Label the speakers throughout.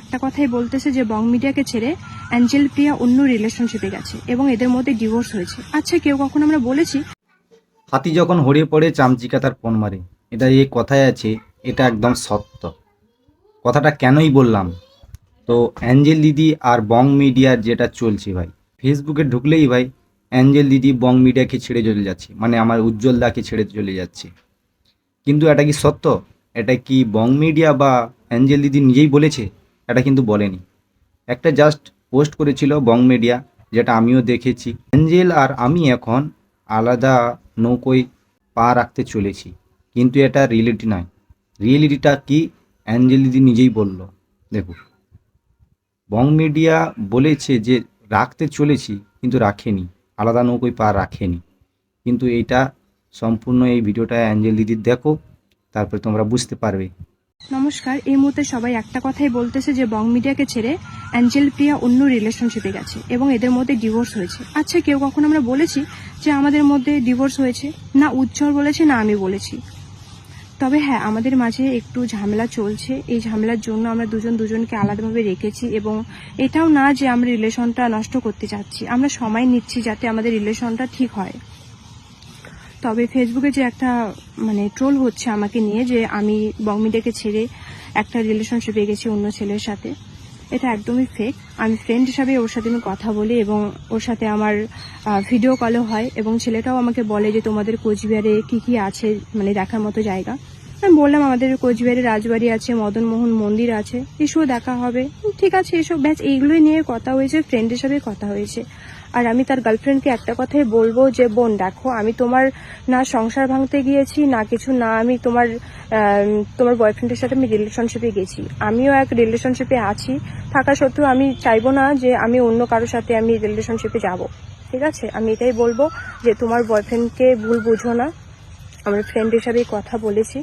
Speaker 1: একটা কথাই বলতেছে যে বং মিডিয়াকে ছেড়ে অ্যাঞ্জেল প্রিয়া অন্য রিলেশনশিপে গেছে এবং এদের মধ্যে ডিভোর্স হয়েছে। আচ্ছা কেউ কখন আমরা বলেছি?
Speaker 2: হাতি যখন হড়ে পড়ে, চামচিকা তার ফোন মারে। এটা এই কথায় আছে, এটা একদম সত্য। কথাটা কেনই বললাম? তো অ্যাঞ্জেল দিদি আর বং মিডিয়ার যেটা চলছে ভাই, ফেসবুকে ঢুকলেই ভাই, অ্যাঞ্জেল দিদি বং মিডিয়াকে ছেড়ে চলে যাচ্ছে মানে আমার উজ্জ্বল দাকে ছেড়ে চলে যাচ্ছে। কিন্তু এটা কি সত্য? এটা কি বং মিডিয়া বা অ্যাঞ্জেল দিদি নিজেই বলেছে? এটা কিন্তু বলেনি। একটা জাস্ট পোস্ট করেছিল বং মিডিয়া যেটা আমিও দেখেছি। অ্যাঞ্জেল আর আমি এখন আলাদা নৌকোয় পা রাখতে চলেছি। কিন্তু এটা রিয়েলিটি নয়। রিয়েলিটিটা কি? অ্যাঞ্জেল দিদি নিজেই বলল। দেখুন বং মিডিয়া বলেছে যে রাখতে চলেছি, কিন্তু রাখেনি। আলাদা নৌকোয় পা রাখেনি। কিন্তু এইটা সম্পূর্ণ এই ভিডিওটা অ্যাঞ্জেল দিদির দেখো, তারপরে তোমরা বুঝতে পারবে।
Speaker 1: নমস্কার। এই মুহূর্তে সবাই একটা কথাই বলতেছে যে বং মিডিয়াকে ছেড়ে অ্যাঞ্জেল, প্রিয়া অন্য রিলেশনশিপে গেছে এবং এদের মধ্যে ডিভোর্স হয়েছে। আচ্ছা কেউ কখন আমরা বলেছি যে আমাদের মধ্যে ডিভোর্স হয়েছে? না, উজ্জ্বল বলেছে, না, আমি বলেছি। তবে হ্যাঁ আমাদের মাঝে একটু ঝামেলা চলছে। এই ঝামেলার জন্য আমরা দুজন দুজনকে আলাদাভাবে রেখেছি এবং এটাও না যে আমরা রিলেশনটা নষ্ট করতে চাচ্ছি। আমরা সময় নিচ্ছি যাতে আমাদের রিলেশনটা ঠিক হয়। তবে ফেসবুকে যে একটা মানে ট্রোল হচ্ছে আমাকে নিয়ে যে আমি বংমিডাকে ছেড়ে একটা রিলেশনশিপে গেছি অন্য ছেলের সাথে, এটা একদমই ফেক আমি ফ্রেন্ড হিসাবে ওর সাথে আমি কথা বলি এবং ওর সাথে আমার ভিডিও কলও হয় এবং ছেলেটাও আমাকে বলে যে তোমাদের কোচবিহারে কি কি আছে মানে দেখার মতো জায়গা। আমি বললাম আমাদের কোচবিহারে রাজবাড়ি আছে মদনমোহন মন্দির আছে এসব দেখা হবে। ঠিক আছে, এসব ব্যাচ এইগুলোই নিয়ে কথা হয়েছে ফ্রেন্ড হিসাবে কথা হয়েছে। আর আমি তার গার্লফ্রেন্ডকে একটা কথাই বলব যে, বোন, দেখো, আমি তোমার না সংসার ভাঙতে গিয়েছি, না কিছু, না আমি তোমার তোমার বয়ফ্রেন্ডের সাথে আমি রিলেশনশিপে গেছি। আমিও এক রিলেশনশিপে আছি। থাকা সত্ত্বেও আমি চাইব না যে, আমি অন্য কারোর সাথে আমি রিলেশনশিপে যাব। ঠিক আছে? আমি এটাই বলব যে, তোমার বয়ফ্রেন্ডকে ভুল বুঝো না। আমার ফ্রেন্ড হিসাবেই কথা বলেছি।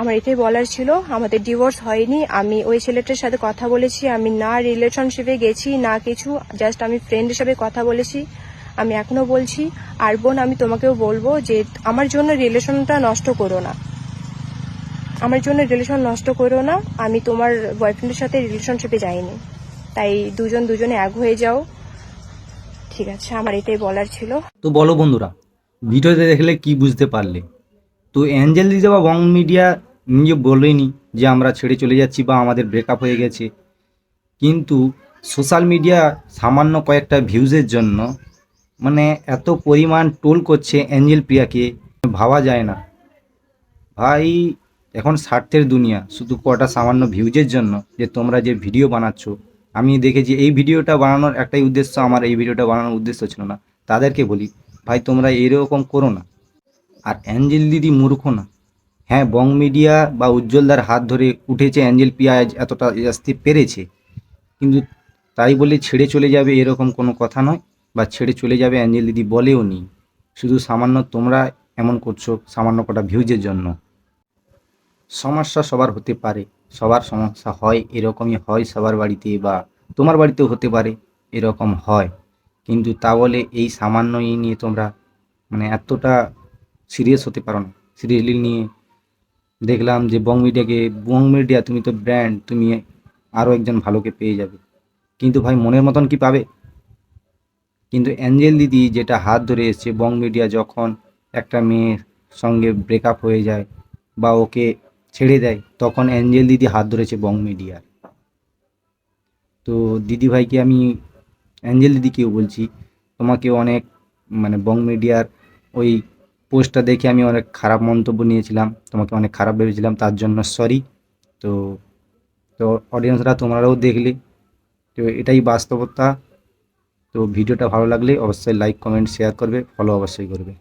Speaker 1: আমার এটাই বলার ছিল, আমাদের ডিভোর্স হয়নি, আমি ওই ছেলেটার সাথে কথা বলেছি, আমি না রিলেশনশিপে গেছি, না কিছু জাস্ট আমি ফ্রেন্ড হিসেবে কথা বলেছি, আমি এখনও বলছি, আর বোন, আমি তোমাকেও বলব যে আমার জন্য রিলেশনটা নষ্ট করো না। আমার জন্য রিলেশন নষ্ট করো না, আমি তোমার বয়ফ্রেন্ডের সাথে রিলেশনশিপে যাইনি। তাই দুজন দুজনে এক হয়ে যাও। ঠিক আছে, আমার এটাই বলার ছিল।
Speaker 2: তো বলো বন্ধুরা, ভিডিওতে দেখলে কি বুঝতে পারলে? তো অ্যাঞ্জেল দিদি বা বং মিডিয়া নিজে বলেনি যে আমরা ছেড়ে চলে যাচ্ছি বা আমাদের ব্রেকআপ হয়ে গেছে। কিন্তু সোশ্যাল মিডিয়া সামান্য কয়েকটা ভিউজের জন্য মানে এত পরিমাণ টোল করছে অ্যাঞ্জেল প্রিয়াকে, ভাবা যায় না। ভাই, এখন স্বার্থের দুনিয়া, শুধু কটা সামান্য ভিউজের জন্য যে তোমরা যে ভিডিও বানাচ্ছ। আমি দেখেছি এই ভিডিওটা বানানোর একটাই উদ্দেশ্য, আমার এই ভিডিওটা বানানোর উদ্দেশ্য ছিল না। তাদেরকে বলি, ভাই, তোমরা এরকম করো না। আর অ্যাঞ্জেল দিদি মূর্খ না। হ্যাঁ বং মিডিয়া বা উজ্জ্বলদার হাত ধরে উঠেছে অ্যাঞ্জেল পিয়া এতটা আসতে পেরেছে। কিন্তু তাই বলে ছেড়ে চলে যাবে এরকম কোনো কথা নয় বা ছেড়ে চলে যাবে অ্যাঞ্জেল দিদি বলেও নি। শুধু সামান্য তোমরা এমন করছ, সামান্য কটা ভিউজের জন্য। সমস্যা সবার হতে পারে, সবার সমস্যা হয়, এরকমই হয় সবার বাড়িতে বা তোমার বাড়িতেও হতে পারে, এরকম হয়। কিন্তু তা বলে এই সামান্য নিয়ে তোমরা মানে এতটা সিরিয়াস হতে পারো না। সিরিয়াসলি নিয়ে দেখলাম যে বং মিডিয়াকে বং মিডিয়া তুমি তো ব্র্যান্ড তুমি আরও একজন ভালোকে পেয়ে যাবে। কিন্তু ভাই, মনের মতন কি পাবে? কিন্তু অ্যাঞ্জেল দিদি যেটা হাত ধরে এসছে বং মিডিয়া যখন একটা মেয়ের সঙ্গে ব্রেকআপ হয়ে যায় বা ওকে ছেড়ে দেয়, তখন অ্যাঞ্জেল দিদি হাত ধরেছে বং মিডিয়ার তো দিদি ভাইকে আমি অ্যাঞ্জেল দিদিকেও বলছি, তোমাকে অনেক মানে বং মিডিয়ার ওই পোস্টটা দেখে আমি অনেক খারাপ মন্তব্য নিয়েছিলাম, তোমাকে অনেক খারাপ ভেবেছিলাম, তার জন্য সরি তো তো অডিয়েন্সরা তোমরাও দেখলে, তো এটাই বাস্তবতা। তো ভিডিওটা ভালো লাগলে অবশ্যই লাইক কমেন্ট শেয়ার করবে ফলো অবশ্যই করবে।